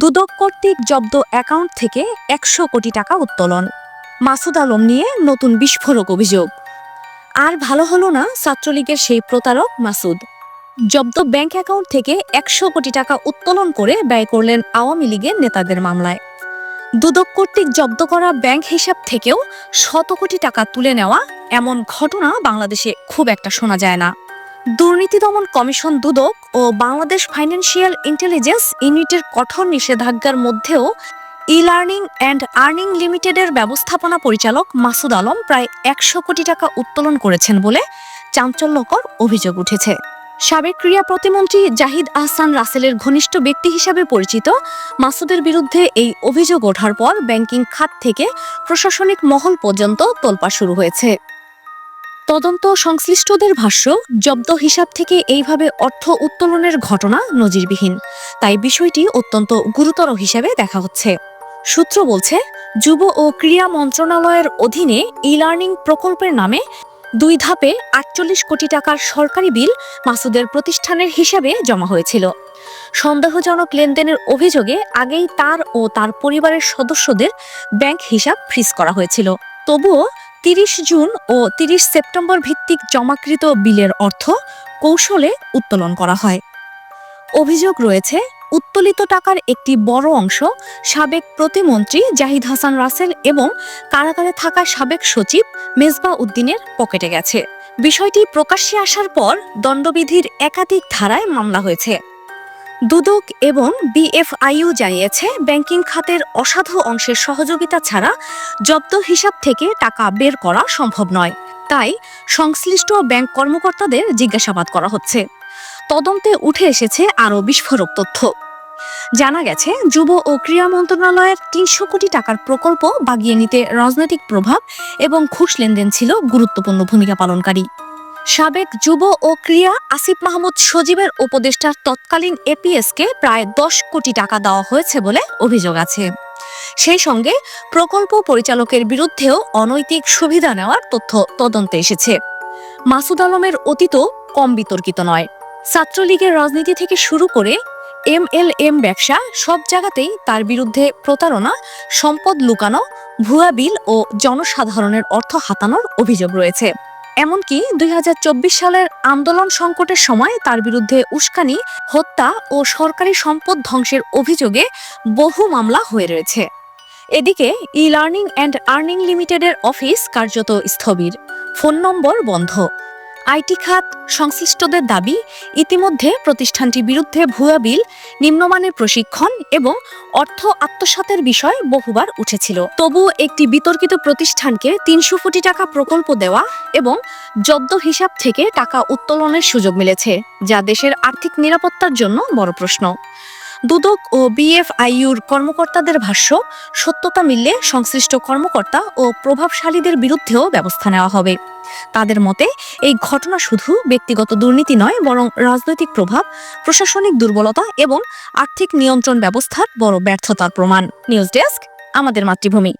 দুদক কর্তৃক জব্দ অ্যাকাউন্ট থেকে একশো কোটি টাকা উত্তোলন। মাসুদ আলম নিয়ে নতুন বিস্ফোরক অভিযোগ। আর ভালো হলো না ছাত্রলীগের সেই প্রতারক মাসুদ। জব্দ ব্যাংক অ্যাকাউন্ট থেকে একশো কোটি টাকা উত্তোলন করে ব্যয় করলেন আওয়ামী লীগের নেতাদের মামলায়। দুদক কর্তৃক জব্দ করা ব্যাংক হিসাব থেকেও শত কোটি টাকা তুলে নেওয়া এমন ঘটনা বাংলাদেশে খুব একটা শোনা যায় না। দুর্নীতি দমন কমিশন দুদক ও বাংলাদেশ ফাইন্যান্সিয়াল ইন্টেলিজেন্স ইউনিটের কঠোর নিষেধাজ্ঞার মধ্যেও ই লার্নিং অ্যান্ড আর্নিং লিমিটেডের ব্যবস্থাপনা পরিচালক মাসুদ আলম প্রায় একশো কোটি টাকা উত্তোলন করেছেন বলে চাঞ্চল্যকর অভিযোগ উঠেছে। সাবেক ক্রীড়া প্রতিমন্ত্রী জাহিদ আহসান রাসেলের ঘনিষ্ঠ ব্যক্তি হিসাবে পরিচিত, মাসুদের বিরুদ্ধে এই অভিযোগ ওঠার পর ব্যাংকিং খাত থেকে প্রশাসনিক মহল পর্যন্ত তোলপা শুরু হয়েছে। তদন্ত সংশ্লিষ্টদের ভাষ্য, জব্দ হিসাব থেকে এইভাবে অর্থ উত্তোলনের ঘটনা নজিরবিহীন। তাই বিষয়টি অত্যন্ত গুরুতর হিসেবে দেখা হচ্ছে। সূত্র বলছে, যুব ও ক্রীড়া মন্ত্রণালয়ের অধীনে ই লার্নিং প্রকল্পের নামে দুই ধাপে আটচল্লিশ কোটি টাকার সরকারি বিল মাসুদের প্রতিষ্ঠানের হিসাবে জমা হয়েছিল। সন্দেহজনক লেনদেনের অভিযোগে আগেই তার ও তার পরিবারের সদস্যদের ব্যাংক হিসাব ফ্রিজ করা হয়েছিল। তবুও তিরিশ জুন ও তিরিশ সেপ্টেম্বর ভিত্তিক জমাকৃত বিলের অর্থ কৌশলে উত্তোলন করা হয়। অভিযোগ রয়েছে, উত্তোলিত টাকার একটি বড় অংশ সাবেক প্রতিমন্ত্রী জাহিদ হাসান রাসেল এবং কারাগারে থাকা সাবেক সচিব মেজবা উদ্দিনের পকেটে গেছে। বিষয়টি প্রকাশ্যে আসার পর দণ্ডবিধির একাধিক ধারায় মামলা হয়েছে। দুদক এবং বিএফআইইউ জানিয়েছে, ব্যাংকিং খাতের অসাধু অংশের সহযোগিতা ছাড়া জব্দ হিসাব থেকে টাকা বের করা সম্ভব নয়। তাই সংশ্লিষ্ট ব্যাংক কর্মকর্তাদের জিজ্ঞাসাবাদ করা হচ্ছে। তদন্তে উঠে এসেছে আরও বিস্ফোরক তথ্য। জানা গেছে, যুব ও ক্রীড়া মন্ত্রণালয়ের তিনশো কোটি টাকার প্রকল্প বাগিয়ে নিতে রাজনৈতিক প্রভাব এবং ঘুষ লেনদেন ছিল গুরুত্বপূর্ণ ভূমিকা পালনকারী। সাবেক যুব ও ক্রীড়া আসিফ মাহমুদ সজীবের উপদেষ্টার তৎকালীন এপিএসকে প্রায় দশ কোটি টাকা দেওয়া হয়েছে বলে অভিযোগ আছে। সেই সঙ্গে প্রকল্প পরিচালকের বিরুদ্ধেও অনৈতিক সুবিধা নেওয়ার তথ্য তদন্তে এসেছে। মাসুদ আলমের অতীতও কম বিতর্কিত নয়। ছাত্রলীগের রাজনীতি থেকে শুরু করে এম এল এম ব্যবসা সব জায়গাতেই তার বিরুদ্ধে প্রতারণা, সম্পদ লুকানো, ভুয়া বিল ও জনসাধারণের অর্থ হাতানোর অভিযোগ রয়েছে। এমনকি দুই হাজার চব্বিশ সালের আন্দোলন সংকটের সময় তার বিরুদ্ধে উস্কানি, হত্যা ও সরকারি সম্পদ ধ্বংসের অভিযোগে বহু মামলা হয়ে রয়েছে। এদিকে ই লার্নিং অ্যান্ড আর্নিং লিমিটেডের অফিস কার্যত স্থবির। ফোন নম্বর বন্ধ। আইটি খাত সংশ্লিষ্টদের দাবি, ইতিমধ্যে প্রতিষ্ঠানটির বিরুদ্ধে ভুয়া বিল, নিম্নমানের প্রশিক্ষণ এবং অর্থ আত্মসাতের বিষয় বহুবার উঠেছিল। তবু একটি বিতর্কিত প্রতিষ্ঠানকে তিনশো কোটি টাকা প্রকল্প দেওয়া এবং জব্দ হিসাব থেকে টাকা উত্তোলনের সুযোগ মিলেছে, যা দেশের আর্থিক নিরাপত্তার জন্য বড় প্রশ্ন। দুদক ও বিএফআইইউর কর্মকর্তাদের ভাষ্য, সত্যতা মিললে সংশ্লিষ্ট কর্মকর্তা ও প্রভাবশালীদের বিরুদ্ধেও ব্যবস্থা নেওয়া হবে। তাদের মতে, এই ঘটনা শুধু ব্যক্তিগত দুর্নীতি নয়, বরং রাজনৈতিক প্রভাব, প্রশাসনিক দুর্বলতা এবং আর্থিক নিয়ন্ত্রণ ব্যবস্থার বড় ব্যর্থতার প্রমাণ। নিউজ ডেস্ক, আমাদের মাতৃভূমি।